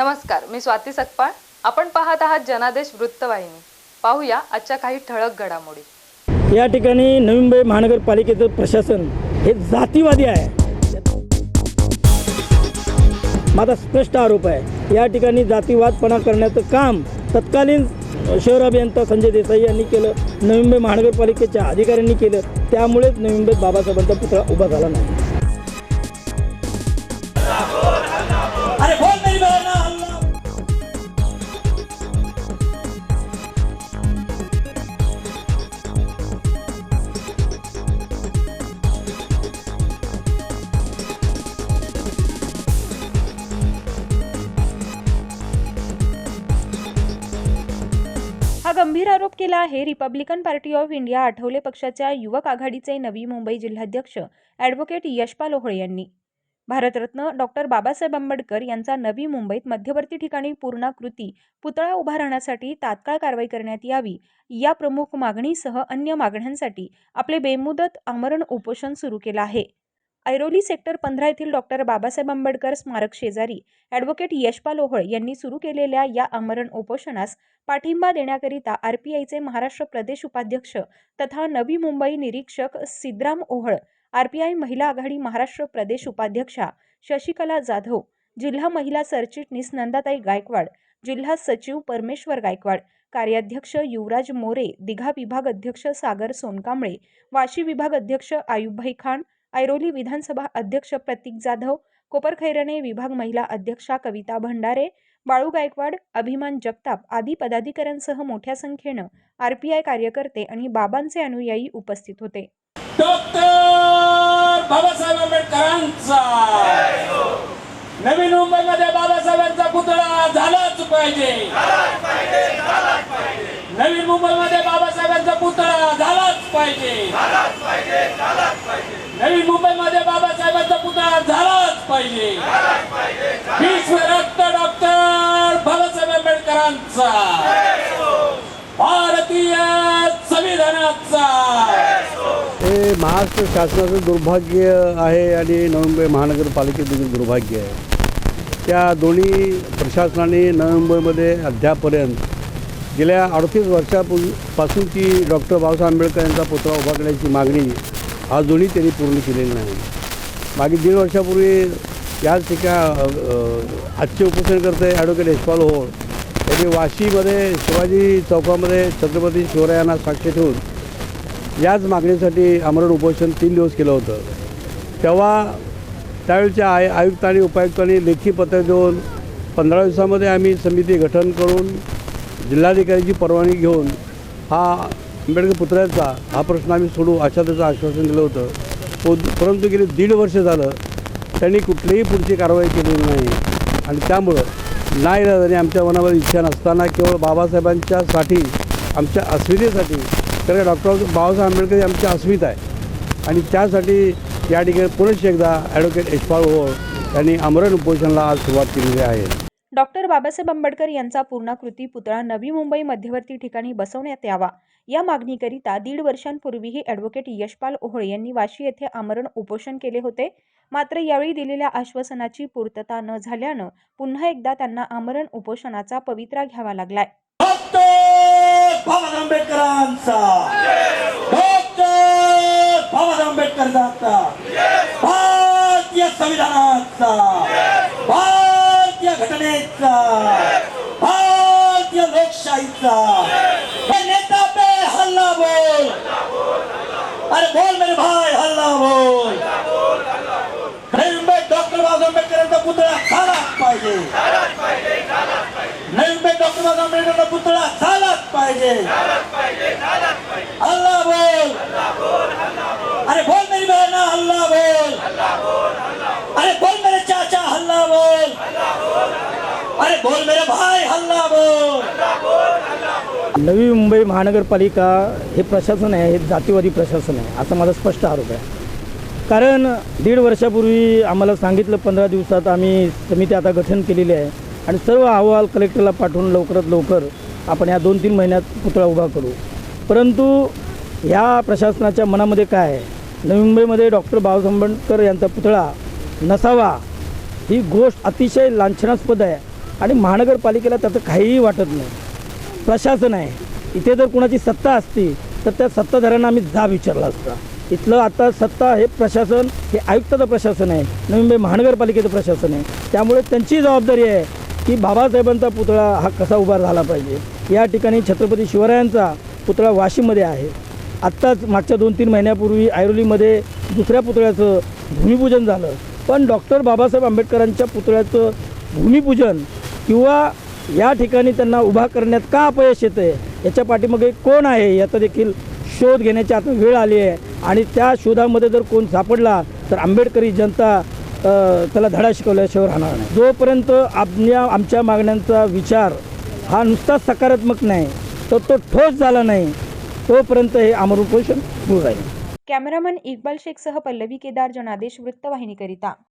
नमस्कार मी स्वाती सकपाळ. आपण पाहत आहात जनादेश वृत्तवाहिनी. पाहूया आजच्या काही ठळक घडामोडी. या ठिकाणी नवी मुंबई महानगरपालिकेचं प्रशासन हे जातीवादी आहे. माझा स्पष्ट आरोप आहे या ठिकाणी जातीवादपणा करण्याचं काम तत्कालीन शहर अभियंता संजय देसाई यांनी केलं नवी मुंबई महानगरपालिकेच्या अधिकाऱ्यांनी केलं त्यामुळेच नवी मुंबईत बाबासाहेबांचा पुतळा उभा झाला नाही. गंभीर आरोप केला आहे. Republican Party of India Athawale पक्षाच्या युवक आघाडीचे नवी मुंबई जिल्हाध्यक्ष ॲडव्होकेट यशपाल ओहळे यांनी. भारतरत्न डॉक्टर बाबासाहेब आंबेडकर यांचा नवी मुंबईत मध्यवर्ती ठिकाणी पूर्णाकृती पुतळा उभा राहण्यासाठी तात्काळ कारवाई करण्यात यावी या प्रमुख मागणीसह अन्य मागण्यांसाठी आपले बेमुदत आमरण उपोषण सुरू केलं आहे. ऐरोली सेक्टर पंधरा येथील डॉक्टर बाबासाहेब आंबेडकर स्मारक शेजारी ॲडव्होकेट यशपाल ओहळ यांनी सुरू केलेल्या या आमरण उपोषणास पाठिंबा देण्याकरिता आर पी आयचे महाराष्ट्र प्रदेश उपाध्यक्ष तथा नवी मुंबई निरीक्षक Sidram Ohal R P I महिला आघाडी महाराष्ट्र प्रदेश उपाध्यक्षा शशिकला जाधव जिल्हा महिला सरचिटणीस नंदाताई गायकवाड जिल्हा सचिव परमेश्वर गायकवाड कार्याध्यक्ष युवराज मोरे दिघा विभाग अध्यक्ष सागर सोनकांबळे वाशी विभाग अध्यक्ष आयुबभाई खान ऐरोली विधानसभा अध्यक्ष प्रतीक जाधव कोपरखैरणे विभाग महिला अध्यक्षा कविता भंडारे बाळू गायकवाड अभिमान जगताप आदी पदाधिकाऱ्यांसह मोठ्या संख्येनं आर पी आय कार्यकर्ते आणि बाबांचे अनुयायी उपस्थित होते. डॉक्टर बाबासाहेब आंबेडकरांचा. नवीन मुंबईमध्ये बाबासाहेबांचा पुतळा झालाच पाहिजे. नवीन मुंबईमध्ये बाबासाहेबांचा पुतळा झालाच पाहिजे. नवी मुंबईमध्ये बाबासाहेबांचा पुतळा झालाच पाहिजे. विश्व डॉक्टर बाबासाहेब आंबेडकरांचा. भारतीय संविधानाचा. हे महाराष्ट्र शासनाचं दुर्भाग्य आहे आणि नवी मुंबई महानगरपालिकेचं दुर्भाग्य आहे. त्या दोन्ही प्रशासनाने नवी मुंबईमध्ये अद्यापर्यंत गेल्या अडतीस वर्षापूर्वी वर्षापासूनची डॉक्टर बाबासाहेब आंबेडकर यांचा पुतळा उभा करण्याची मागणी अजूनही त्यांनी पूर्ण केलेली नाही. मागील दीड वर्षापूर्वी याच ठिका आजचे उपोषण करते ॲडव्होकेट यशपाल होळ त्यांनी वाशीमध्ये शिवाजी चौकामध्ये छत्रपती शिवरायांना साक्ष ठेवून याच मागणीसाठी आमरण उपोषण तीन दिवस केलं होतं. तेव्हा त्यावेळच्या आय आयुक्त आणि उपायुक्तांनी लेखी पत्र देऊन पंधरा दिवसामध्ये आम्ही समिती गठन करून जिल्हाधिकाऱ्यांची परवानगी घेऊन हा आंबेडकर पुतळ्याचा हा प्रश्न आम्ही सोडू अशा त्याचं आश्वासन दिलं होतं. पो- परंतु गेले दीड वर्ष झालं त्यांनी कुठलीही पुढची कारवाई केलेली नाही. आणि त्यामुळं नाही आणि आमच्या मनावर इच्छा नसताना केवळ बाबासाहेबांच्यासाठी आमच्या अस्मितेसाठी कारण डॉक्टर बाबासाहेब आंबेडकर हे आमच्या अस्मिता आहे. आणि त्यासाठी या ठिकाणी पुनश्च एकदा ॲडव्होकेट यशपाळ हो यांनी आमरण उपोषणाला आज सुरुवात केलेली आहे. डॉक्टर बाबासाहेब आंबेडकर यांचा पूर्णाकृती पुतळा नवी मुंबई मध्यवर्ती ठिकाणी बसवण्यात यावा. या मागणीकरिता दीड वर्षांपूर्वीही ॲडव्होकेट यशपाल ओहळे यांनी वाशी येथे आमरण उपोषण केले होते. मात्र यावेळी दिलेल्या आश्वासनाची पूर्तता न झाल्यानं पुन्हा एकदा त्यांना आमरण उपोषणाचा पवित्रा घ्यावा लागलाय. आंबेडकरांचा. आंबेडकरांचा भारतीय संविधानाचा. भारतीय घटनेचा भारतीय लोकशाहीचा हे नेता पे हल्ला बोल अरे बोल मेरे भाई हल्ला बोल नवी मुंबईत डॉक्टर बाबासाहेब आंबेडकरांचा पुतळा झालाच पाहिजे नवी मुंबईत डॉक्टर बाबासाहेब आंबेडकरांचा पुतळा झालाच पाहिजे हल्ला बोल अरे बोल मेरी बहन हल्ला बोल अरे बोल मेरे चाचा हल्ला बोल अरे बोल मेरे भाई हल्ला बोल। नवी मुंबई महानगरपालिका हे प्रशासन आहे हे जातीवादी प्रशासन आहे असा माझा स्पष्ट आरोप आहे. कारण दीड वर्षापूर्वी आम्हाला सांगितलं पंधरा दिवसात आम्ही समिती आता गठन केलेली आहे आणि सर्व अहवाल कलेक्टरला पाठवून लवकरात लवकर आपण या दोन तीन महिन्यात पुतळा उभा करू. परंतु ह्या प्रशासनाच्या मनामध्ये काय आहे? नवी मुंबईमध्ये डॉक्टर बाबासाहेब आंबेडकर यांचा पुतळा नसावा ही गोष्ट अतिशय लांछनास्पद आहे. आणि महानगरपालिकेला त्याचं काहीही वाटत नाही. प्रशासन आहे. इथे जर कुणाची सत्ता असती तर त्या सत्ताधाऱ्यांना आम्ही जाब विचारला असता. इथलं आता सत्ता हे प्रशासन हे आयुक्ताचं प्रशासन आहे. नवी मुंबई महानगरपालिकेचं प्रशासन आहे. त्यामुळे त्यांची जबाबदारी आहे की बाबासाहेबांचा पुतळा हा कसा उभा झाला पाहिजे. या ठिकाणी छत्रपती शिवरायांचा पुतळा वाशिममध्ये आहे. आत्ताच मागच्या दोन तीन महिन्यापूर्वी ऐरोलीमध्ये दुसऱ्या पुतळ्याचं भूमिपूजन झालं. पण डॉक्टर बाबासाहेब आंबेडकरांच्या पुतळ्याचं भूमिपूजन किंवा या ठिकाणी त्यांना उभा करण्यात का अपयश येतं आहे याच्या पाठीमागे कोण आहे? याचा देखील शोध घेण्याची आता वेळ आली आहे. आणि त्या शोधामध्ये जर कोण सापडला तर आंबेडकरी जनता त्याला धडा शिकवल्याशिवाय राहणार नाही. जोपर्यंत आपल्या आमच्या मागण्यांचा विचार हा नुसताच सकारात्मक नाही तर तो ठोस झाला नाही तोपर्यंत हे अमर उपोषण सुरू राहील. कॅमेरामन इक्बाल शेखसह पल्लवी केदार जनादेश वृत्तवाहिनीकरिता.